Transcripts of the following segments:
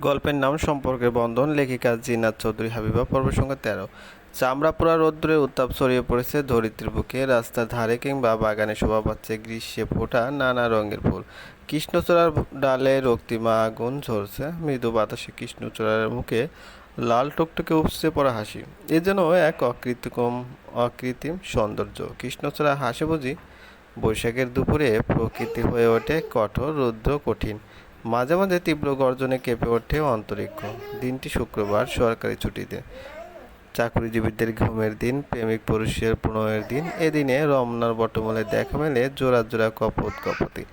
গল্পের নাম সম্পর্কের বন্ধন, লেখিকা জিনাত চৌধুরী হাবিবা পর্ব সংখ্যা তেরো। চামড়াপুরা রৌদ্রে উত্তাপ ছড়িয়ে পড়েছে ধরিত্রীর বুকে, রাস্তার ধারে কিংবা বাগানে শোভা পাচ্ছে গ্রীষ্মে ফোটা নানা রঙের ফুল। কৃষ্ণচূড়ার ডালে রক্তিমা আগুন ঝরছে, মৃদু বাতাসে কৃষ্ণচূড়ার মুখে লাল টুকটুকে উপসে পড়া হাসি। এ যেন এক অকৃতিকম অকৃত্রিম সৌন্দর্য। কৃষ্ণচূড়া হাসে বুঝি বৈশাখের দুপুরে প্রকৃতি হয়ে ওঠে কঠোর, রুদ্র, কঠিন। মাঝে মাঝে তীব্র গর্জনে কেঁপে ওঠে অন্তরিক্ষ। দিনটি শুক্রবার, সরকারি ছুটিতে। চাকরিজীবীদের ঘুমের দিন, প্রেমিক পুরুষের প্রণয়ের দিন। এদিনে রমনার বটমূলে দেখা মেলে জোড়া জোড়া কপত কপতি।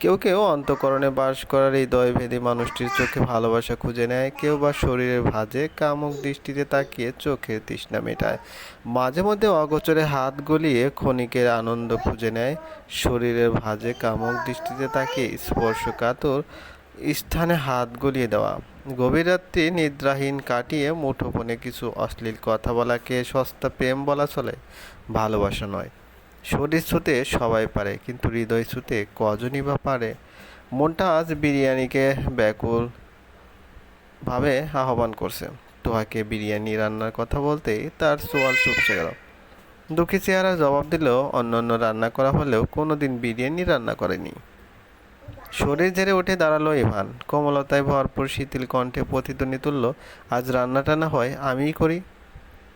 কেউ কেউ অন্তকরণে বাস করার হৃদয়ভেদী মানুষটির চোখে ভালোবাসা খুঁজে নেয়। কেউ বা শরীরে ভাজে কামুক দৃষ্টিতে তাকিয়ে চোখের তৃষ্ণা মেটায়। মাঝে মধ্যে অগোচরে হাত গলিয়ে ক্ষণিকের আনন্দ খুঁজে নেয়। শরীরের ভাজে কামুক দৃষ্টিতে তাকিয়ে স্পর্শকাতর স্থানে হাত গলিয়ে দেওয়া। গভীর রাত্রি নিদ্রাহীন কাটিয়ে মুঠোফোনে কিছু অশ্লীল কথা বলাকে সস্তা প্রেম বলা চলে, ভালোবাসা নয়। শরীর ছুতে সবাই পারে, কিন্তু হৃদয় ছুতে কজনই বা পারে? মনটা আজ বিরিয়ানিকে ব্যাকুল ভাবে আহ্বান করছে। তোহাকে বিরিয়ানি রান্নার কথা বলতেই তার সোয়াল চুপসে গেল। দুঃখী চেহারা জবাব দিলেও অন্য অন্য রান্না করা হলেও কোনোদিন বিরিয়ানি রান্না করেনি। শরীর ঝেড়ে উঠে দাঁড়াল ইভান কোমলতায় ভরপুর শীতল কণ্ঠে প্রতিধ্বনি তুলল, আজ রান্নাটা না হয়, আমিই করি।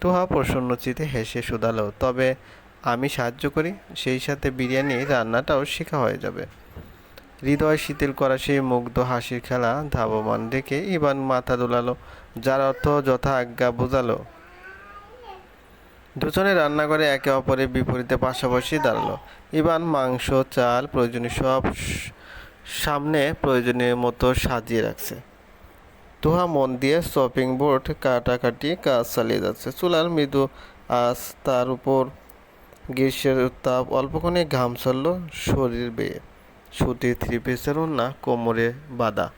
তোহা প্রসন্নচিতে হেসে শুধালো, তবে আমি সাহায্য করি, সেই সাথে বিরিয়ানি রান্নাটাও শেখা হয়ে যাবে। হৃদয় শীতল করা সেই মুগ্ধ হাসির খেলা ধাবমান দেখে ইভান মাথা দোলালো, যার অর্থ যথা আজ্ঞা বোঝালো। দুজনে রান্নাঘরে একে অপরের বিপরীতে পাশাপাশি দাঁড়াল। ইভান মাংস, চাল, প্রয়োজনীয় সব সামনে প্রয়োজনীয় মতো সাজিয়ে রাখছে। তুহা মন দিয়ে শপিং বোর্ড কাটাকাটি কাজ চালিয়ে যাচ্ছে। চুলার মৃদু আজ তার উপর গ্রীষ্মের উত্তাপ অল্পক্ষণে ঘাম ছাড়লো শরীর বেয়ে। সুতির থ্রি পিসের না, কোমরে বাঁধা।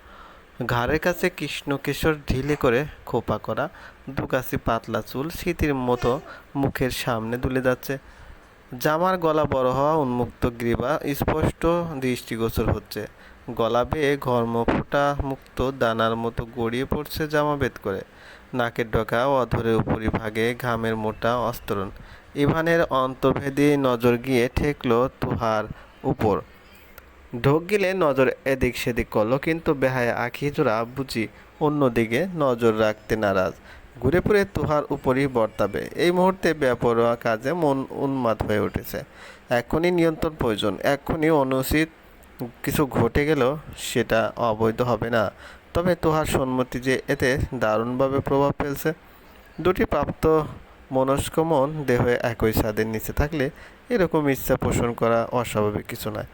ঘাড়ের কাছে কৃষ্ণকেশর ঢিলে করে খোপা করা দুকাশি পাতলা চুল স্মৃতির মতো মুখের সামনে দুলে যাচ্ছে। জামার গলা বড় হওয়া উন্মুক্ত গ্রীবা স্পষ্ট দৃষ্টিগোচর হচ্ছে। গলা বেয়ে ঘর্ম ফোটা মুক্ত দানার মতো গড়িয়ে পড়ছে জামা বেদ করে। নাকের ডগা অধরের উপরিভাগে ঘামের মোটা অস্তরণ। ইভানের অন্তর্ভেদী নজর গিয়ে ঠেকলো তুহার উপর। ঢোক গিলে নজর এদিক সেদিক করল, কিন্তু বেহায় আখি জোড়া বুঝি অন্যদিকে নজর রাখতে নারাজ। ঘুরে পুরে তুহার উপরই বর্তাবে। এই মুহূর্তে বেপরোয়া কাজে মন উন্মাদ হয়ে উঠেছে। এখনই নিয়ন্ত্রণ প্রয়োজন, এখনই অনুচিত কিছু ঘটে গেলেও সেটা অবৈধ হবে না। তবে তোহার সম্মতি যে এতে দারুণভাবে প্রভাব ফেলছে, দুটি প্রাপ্ত মনস্ক মন দেহে একই ছাদের নিচে থাকলে এরকম ইচ্ছা পোষণ করা অস্বাভাবিক কিছু নয়,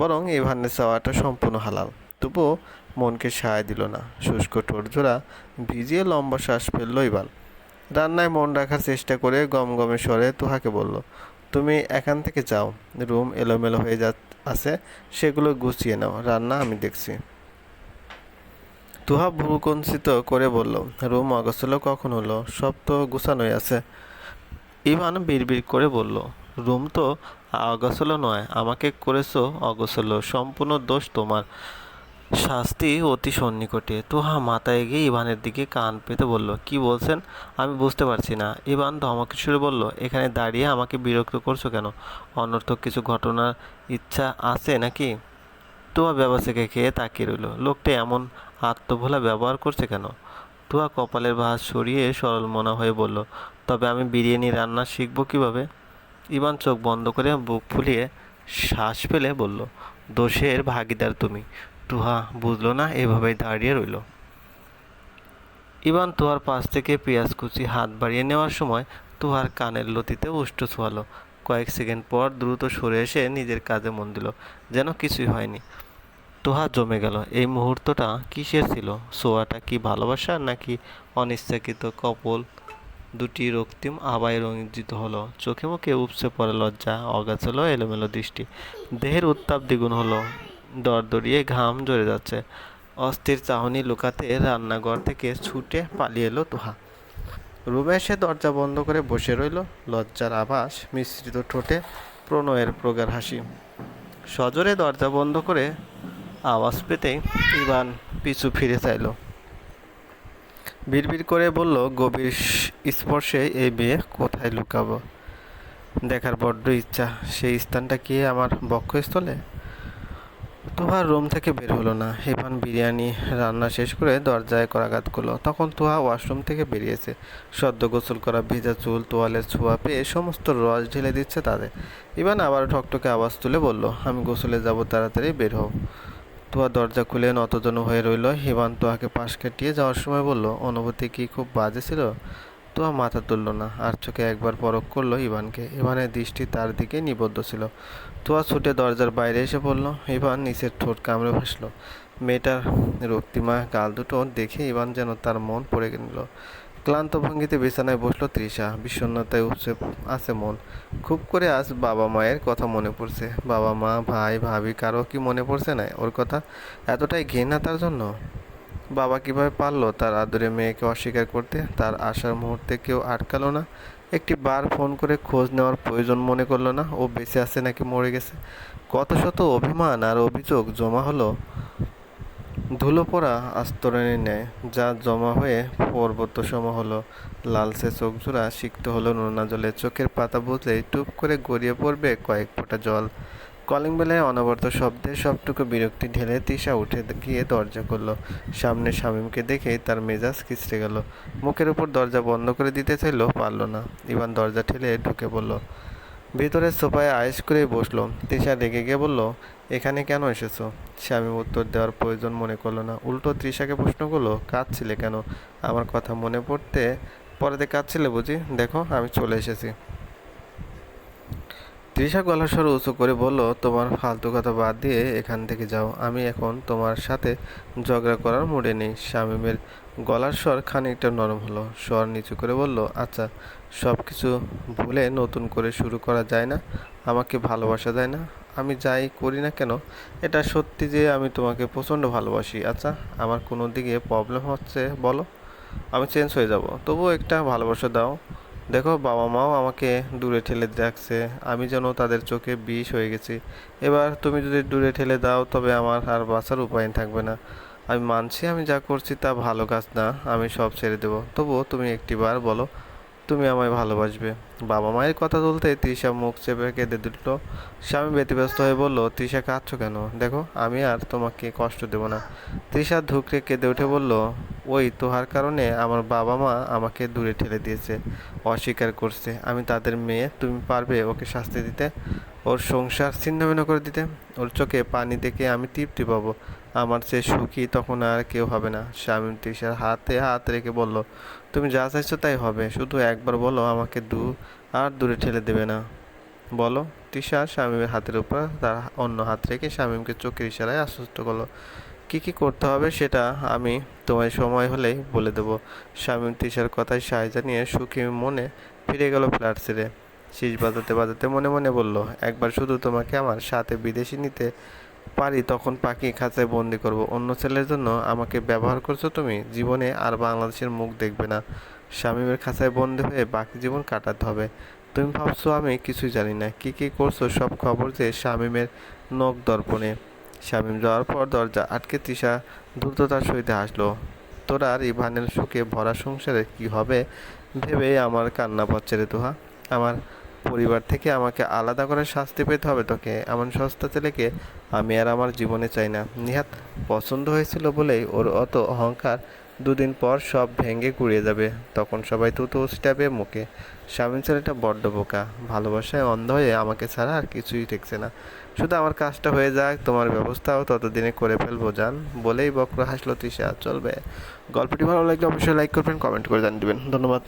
বরং ইভানের চাওয়াটা সম্পূর্ণ হালাল। তবুও মনকে সায় দিল না। শুষ্ক ঠোঁটজোড়া ভিজিয়ে লম্বা শ্বাস ফেলল ইভান রান্নায় মন রাখার চেষ্টা করে গমগমে স্বরে তুহাকে বলল, তুমি এখান থেকে যাও, রুম এলোমেলো হয়ে যা আছে, সেগুলো গুছিয়ে নাও। রান্না আমি দেখছি। তুহা ভ্রুকঞ্চিত করে বলল, রুম অগোছলো কখন হলো? সব তো গুছানোই আছে। ইভান বিড়বিড় করে বলল, রুম তো অগোছলো নয়, আমাকে করেছ অগোছলো, সম্পূর্ণ দোষ তোমার। শাস্তি অতি সন্নিকটে। তোহা মাথা এগিয়ে ইভানের দিকে কান পেতে বলল, কি বলছেন? আমি বুঝতে পারছি না। ইভান ধমকে সুরে বলল, এখানে দাঁড়িয়ে আমাকে বিরক্ত করছ কেন? অনর্থক কিছু ঘটনার ইচ্ছা আছে নাকি? তুয়া ব্যবসাকে খেয়ে তাকিয়ে রইল, লোকটা এমন আত্মভোলা ব্যবহার করছে কেন? তুয়া কপালের ভাঁজ সরিয়ে সরল মনা হয়ে বলল, তবে আমি বিরিয়ানি রান্না শিখব কীভাবে? ইভান চোখ বন্ধ করে বুক ফুলিয়ে শ্বাস ফেলে বলল, দোষের ভাগিদার তুমি। তুহা বুঝলো না, এভাবেই দাঁড়িয়ে রইল। ইভান তুহার পাশ থেকে পেঁয়াজ কুচি হাত বাড়িয়ে নেওয়ার সময় তুহার কানের লতিতে উষ্ঠ ছোয়ালো। কয়েক সেকেন্ড পর দ্রুত সরে এসে নিজের কাজে মন দিল, যেন কিছুই হয়নি। তোহা জমে গেল, এই মুহূর্তটা কিসের ছিল? সোয়াটা কি ভালোবাসা নাকি অনিচ্ছাকৃত কপল? দুটি রক্তিম আবায় রঞ্জিত হলো, চোখে মুখে উপসে পড়ে লজ্জা অগাছ হলো এলোমেলো দৃষ্টি। দেহের উত্তাপ দ্বিগুণ হলো দরদরিয়ে ঘাম ঝরে যাচ্ছে। অস্থির চাহনি লুকাতে রান্নাঘর থেকে ছুটে পালিয়ে এলো তোহা। রুমে এসে দরজা বন্ধ করে বসে রইল লজ্জার আভাস মিশ্রিত ঠোঁটে প্রণয়ের প্রগাঢ় হাসি। সজোরে দরজা বন্ধ করে আওয়াজ পেতেই ইভান পিছু ফিরে চাইল। বিড়বিড় করে বলল, গভীর স্পর্শে এই বিয়ে কোথায় লুকাবো? দেখার বড্ড ইচ্ছা। সেই স্থানটা কি আমার বক্ষস্থলে? তোহার রুম থেকে বের হলো না। ইভান বিরিয়ানি রান্না শেষ করে দরজায় করাঘাত করল। তখন তোহা ওয়াশরুম থেকে বেরিয়েছে। সদ্য গোসল করা ভেজা চুল, তোয়ালের ছোঁয়া পেয়ে সমস্ত রস ঢেলে দিচ্ছে তাদের। ইভান আবার ঠকঠকে আওয়াজ তুলে বলল, আমি গোসলে যাব, তাড়াতাড়ি বের হও। তোয়া দরজা খুলে নতজন হয়ে রইল। ইভান তোহাকে পাশ কাটিয়ে যাওয়ার সময় বলল, অনুভূতি কি খুব বাজে ছিল? তোয়া মাথা তুলল না, আর চোখে একবার পরখ করল ইভানকে। ইভানের দৃষ্টি তার দিকে নিবদ্ধ ছিল। তোয়া ছুটে দরজার বাইরে এসে পড়ল। ইভান নিচের ঠোঁট কামড়ে ভাসলো। মেয়েটার রক্তিমা গাল দুটো দেখে ইভান যেন তার মন পড়ে নিল ক্লান্ত ভঙ্গিতে বিছানায় বসল তৃষা। বিষণ্ণতায় উপচে আছে মন। খুব করে আজ বাবা মায়ের কথা মনে পড়ছে। বাবা মা, ভাই, ভাবি, কারও কি মনে পড়ছে না ওর কথা? এতটাই ঘৃণা তার জন্য? বাবা কীভাবে পারল? তার আদরে মেয়েকে অস্বীকার করতে, তার আসার মুহূর্তে কেউ আটকালো না। একটি বার ফোন করে খোঁজ নেওয়ার প্রয়োজন মনে করল না, ও বেঁচে আছে নাকি মরে গেছে। কত শত অভিমান আর অভিযোগ জমা হলো। ধুলো পড়া আস্তরণের ন্যায়, যা জমা হয়ে পর্বত সম হলো। লালসে চোখ জোড়া, সিক্ত হলো নোনা জলে চোখের পাতা বুঝলেই টুপ করে গড়িয়ে পড়বে কয়েক ফোঁটা জল। কলিং বেলায় অনবরত শব্দে সবটুকু বিরক্তি ঢেলে তিশা উঠে গিয়ে দরজা করল সামনে শামীমকে দেখে তার মেজাজ খিচড়ে গেল। মুখের উপর দরজা বন্ধ করে দিতে চাইলো পারল না। ইভান দরজা ঠেলে ঢুকে পড়ল ভেতরে সোফায় আয়েস করেই বসল। তৃষা রেগে গিয়ে বলল, এখানে কেন এসেছ? শামীম উত্তর দেওয়ার প্রয়োজন মনে করল না। উল্টো তৃষাকে প্রশ্ন করল, কাঁদছিলে কেন? আমার কথা মনে পড়তে, পরেতে কাঁদছিলে বুঝি? দেখো, আমি চলে এসেছি। তৃষা গলার স্বর উঁচু করে বলল, তোমার ফালতু কথা বাদ দিয়ে এখান থেকে যাও। আমি এখন তোমার সাথে ঝগড়া করার মুডে নেই। শামীমের গলার স্বর খানিকটা নরম হলো। স্বর নিচু করে বলল আচ্ছা সব কিছু ভুলে নতুন করে শুরু করা যায় না? আমাকে ভালোবাসা যায় না? আমি যাই করি না কেন? এটা সত্যি যে আমি তোমাকে প্রচণ্ড ভালোবাসি। আচ্ছা আমার কোনো দিকে প্রবলেম হচ্ছে বলো? আমি চেঞ্জ হয়ে যাব। তবুও একটা ভালোবাসা দাও। দেখো, বাবা মাও আমাকে দূরে ঠেলে দেখছে আমি যেন তাদের চোখে বিষ হয়ে গেছি। এবার তুমি যদি দূরে ঠেলে দাও, তবে আমার আর বাঁচার উপায় থাকবে না। আমি মানছি আমি যা করছি তা ভালো কাজ না, আমি সব ছেড়ে দেবো। তবুও তুমি একটিবার বলো, তুমি আমায় ভালোবাসবে। বাবা মায়ের কথা তুলতে তৃষা মুখ চেপে কেঁদে দিল। স্বামী ব্যতিব্যস্ত হয়ে বলল, তৃষা, কাঁদছো কেন? দেখো, আমি আর তোমাকে কষ্ট দেব না। তৃষা ধুকরে কেঁদে উঠে বলল, ওই তোহার কারণে আমার বাবা মা আমাকে দূরে ঠেলে দিয়েছে, অস্বীকার করছে। আমি তাদের মেয়ে, তুমি পারবে ওকে শাস্তি দিতে, ওর সংসার ছিন্নভিন্ন করে দিতে। ওর চোখে পানি দেখে আমি তৃপ্তি পাবো। আমার চেয়ে সুখী তখন আর কেউ হবে না। স্বামী তৃষার হাতে হাত রেখে বলল, তুমি যা চাইছো তাই হবে। শুধু একবার বলো আমাকে দু আর দূরে ঠেলে দেবে না। বলো, তৃষা শামীমের হাতের উপর তার অন্য হাত রেখে শামীমকে চোখের ইশারায় আশ্বস্ত করল। কি কি করতে হবে সেটা আমি তোমার সময় হলেই বলে দেবো। শামীম তৃষার কথায় সাহায্য নিয়ে সুখী মনে ফিরে গেল ফ্ল্যাট ছেড়ে। শীষ বাজাতে বাজাতে মনে মনে বলল, একবার শুধু তোমাকে আমার সাথে বিদেশি নিতে পারি, তখন পাখি খাঁচায় বন্দি করব। অন্য ছেলের জন্য আমাকে ব্যবহার করছ তুমি? জীবনে আর বাংলাদেশের মুখ দেখবে না। শামীমের খাঁচায় বন্দি হয়ে বাকি জীবন কাটাতে হবে। তুমি ভাবছ আমি কিছুই জানি না। কী কী করছ সব খবর যে শামীমের নখ দর্পণে। শামীম যাওয়ার পর দরজা আটকে তৃষা দ্রুততার সহিত হাসলো। তোরা আর ইভানের সুখে ভরা সংসারে কি হবে ভেবে আমার কান্না পাচ্ছে রে তোহা। আমার পরিবার থেকে আমাকে আলাদা করে শাস্তি পেতে হবে তোকে। এমন সস্তা ছেলেকে আমি আর আমার জীবনে চাই না। নিহাত পছন্দ হয়েছিল বলেই ওর অত অহংকার দুদিন পর সব ভেঙে কুড়িয়ে যাবে। তখন সবাই তো স্টাপে মুখে। স্বামী ছেলেটা বড্ড বোকা। ভালোবাসায় অন্ধ হয়ে আমাকে ছাড়া আর কিছুই ঠেকছে না। শুধু আমার কাজটা হয়ে যাক, তোমার ব্যবস্থাও ততদিনে করে ফেলব যান বলেই বক্র হাসলো তৃষা। চলবে। গল্পটি ভালো লাগলে অবশ্যই লাইক করবেন কমেন্ট করে জানিয়ে দেবেন। ধন্যবাদ।